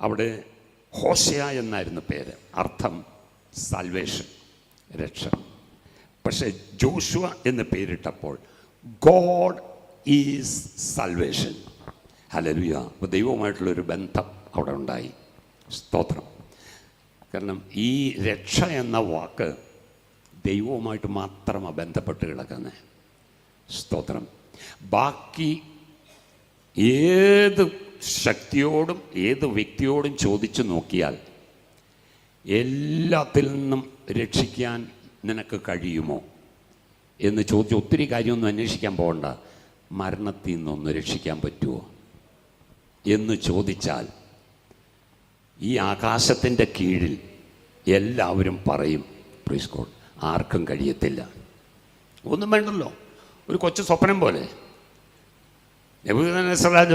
അവിടെ ഹോഷയ എന്നായിരുന്നു പേര്. അർത്ഥം സൽവേഷൻ രക്ഷ. പക്ഷേ ജോഷുവ എന്ന് പേരിട്ടപ്പോൾ ഗോഡ് ഈസ് സാൽവേഷൻ ഹലലുയ അപ്പോൾ ദൈവവുമായിട്ടുള്ളൊരു ബന്ധം അവിടെ ഉണ്ടായി. സ്തോത്രം. കാരണം ഈ രക്ഷ എന്ന വാക്ക് ദൈവവുമായിട്ട് മാത്രമാണ് ബന്ധപ്പെട്ട് കിടക്കുന്നത് സ്തോത്രം. ബാക്കി ഏത് ശക്തിയോടും ഏത് വ്യക്തിയോടും ചോദിച്ചു നോക്കിയാൽ എല്ലാത്തിൽ നിന്നും രക്ഷിക്കാൻ നിനക്ക് കഴിയുമോ? എന്ന് ചോദിച്ച് ഒത്തിരി കാര്യമൊന്നും അന്വേഷിക്കാൻ പോകണ്ട. മരണത്തിൽ നിന്നൊന്ന് രക്ഷിക്കാൻ പറ്റുമോ? എന്ന് ചോദിച്ചാൽ ഈ ആകാശത്തിന്റെ കീഴിൽ എല്ലാവരും പറയും പ്രീസ് കോഡ് ആർക്കും കഴിയത്തില്ല. ഒന്നും വേണ്ടല്ലോ. ഒരു കൊച്ചു സ്വപ്നം പോലെ.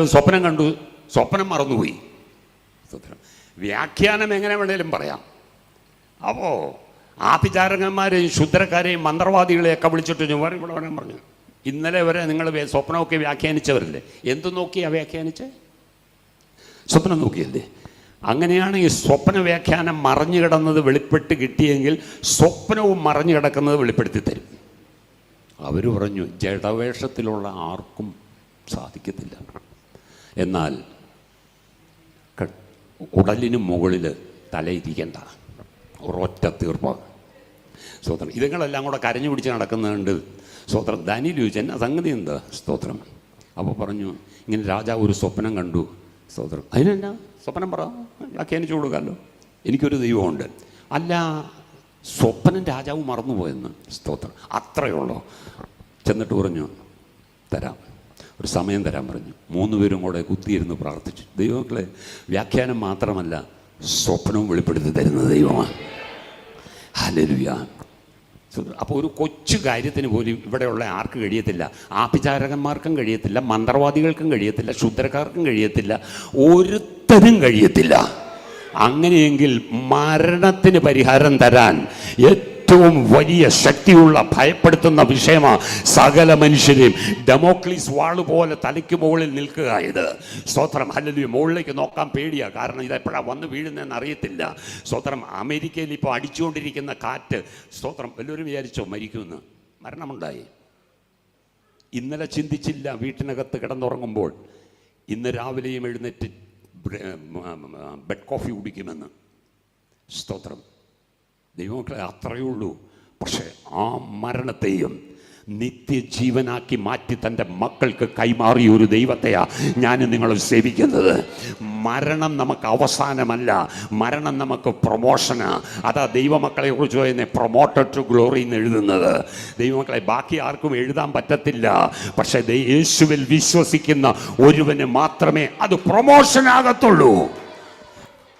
സ്വപ്നം കണ്ടു. സ്വപ്നം മറന്നുപോയി. വ്യാഖ്യാനം എങ്ങനെ വേണേലും പറയാം. അപ്പോൾ ആഭിചാരകന്മാരെയും ശുദ്രക്കാരെയും മന്ത്രവാദികളെയൊക്കെ വിളിച്ചിട്ട് ഞാൻ ഇവിടെ വരാൻ പറഞ്ഞു. ഇന്നലെ വരെ നിങ്ങൾ സ്വപ്നമൊക്കെ വ്യാഖ്യാനിച്ചവരല്ലേ? എന്ത് നോക്കിയാ വ്യാഖ്യാനിച്ചേ? സ്വപ്നം നോക്കിയല്ലേ? അങ്ങനെയാണ് ഈ സ്വപ്ന വ്യാഖ്യാനം മറഞ്ഞു കിടന്നത് വെളിപ്പെട്ട് കിട്ടിയെങ്കിൽ സ്വപ്നവും മറഞ്ഞു കിടക്കുന്നത് വെളിപ്പെടുത്തി തരും. അവർ പറഞ്ഞു ജഡവേഷത്തിലുള്ള ആർക്കും സാധിക്കത്തില്ല. എന്നാൽ ക- ഉടലിന് മുകളിൽ തലയിരിക്കേണ്ട. ഒരൊറ്റ തീർപ്പ്. സ്തോത്രം. ഇതുങ്ങളെല്ലാം കൂടെ കരഞ്ഞു പിടിച്ച് നടക്കുന്നുണ്ട്. സ്തോത്രം. ധനി എന്നാ സംഗതി എന്താ? സ്തോത്രം. അപ്പോൾ പറഞ്ഞു ഇങ്ങനെ രാജാവ് ഒരു സ്വപ്നം കണ്ടു. സ്തോത്രം. അതിനെന്നാ സ്വപ്നം പറ. വ്യാഖ്യാനിച്ചു കൊടുക്കാമല്ലോ എനിക്കൊരു ദൈവമുണ്ട്. അല്ല സ്വപ്നം രാജാവ് മറന്നുപോയെന്ന്. സ്തോത്രം. അത്രയുള്ളൂ ചെന്നിട്ട് പറഞ്ഞു തരാം. ഒരു സമയം തരാൻ പറഞ്ഞു. മൂന്ന് പേരും കൂടെ കുത്തിയിരുന്ന് പ്രാർത്ഥിച്ചു. ദൈവങ്ങളെ വ്യാഖ്യാനം മാത്രമല്ല സ്വപ്നവും വെളിപ്പെടുത്തി തരുന്ന ദൈവമാണ്. ഹലരുയ അപ്പോൾ ഒരു കൊച്ചു കാര്യത്തിന് പോലും ഇവിടെയുള്ള ആർക്ക് കഴിയത്തില്ല. ആഭിചാരകന്മാർക്കും കഴിയത്തില്ല മന്ത്രവാദികൾക്കും കഴിയത്തില്ല ശുദ്രക്കാർക്കും കഴിയത്തില്ല ഒരുത്തരും കഴിയത്തില്ല. അങ്ങനെയെങ്കിൽ മരണത്തിന് പരിഹാരം തരാൻ ഏറ്റവും വലിയ ശക്തിയുള്ള ഭയപ്പെടുത്തുന്ന വിഷയമാണ് സകല മനുഷ്യരെയും. ഡെമോക്ലീസ് വാൾ പോലെ തലയ്ക്ക് മുകളിൽ നിൽക്കുക ഇത്. സ്തോത്രം അല്ലെങ്കിൽ മുകളിലേക്ക് നോക്കാൻ പേടിയാ. കാരണം ഇത് എപ്പോഴാണ് വന്ന് വീഴുന്നതെന്ന് അറിയത്തില്ല. സ്തോത്രം അമേരിക്കയിൽ ഇപ്പോൾ അടിച്ചുകൊണ്ടിരിക്കുന്ന കാറ്റ് സ്തോത്രം എല്ലാവരും വിചാരിച്ചോ മരിക്കുമെന്ന്? മരണമുണ്ടായി. ഇന്നലെ ചിന്തിച്ചില്ല വീട്ടിനകത്ത് കിടന്നുറങ്ങുമ്പോൾ. ഇന്ന് രാവിലെയും എഴുന്നേറ്റ് ബെഡ് കോഫി കുടിക്കുമെന്ന്. സ്തോത്രം. ദൈവമക്കളെ അത്രയേ ഉള്ളൂ. പക്ഷേ ആ മരണത്തെയും നിത്യജീവനാക്കി മാറ്റി തന്റെ മക്കൾക്ക് കൈമാറിയ ഒരു ദൈവത്തെയാ ഞാൻ നിങ്ങൾ സേവിക്കുന്നത്. മരണം നമുക്ക് അവസാനമല്ല. മരണം നമുക്ക് പ്രൊമോഷന്. അതാ ദൈവമക്കളെ കുറിച്ച് പറയുന്നത് പ്രൊമോട്ടഡ് ടു ഗ്ലോറി എന്ന് എഴുതുന്നത്. ദൈവമക്കളെ ബാക്കി ആർക്കും എഴുതാൻ പറ്റത്തില്ല. പക്ഷേ യേശുവിൽ വിശ്വസിക്കുന്ന ഒരുവന് മാത്രമേ അത് പ്രൊമോഷൻ ആകത്തുള്ളൂ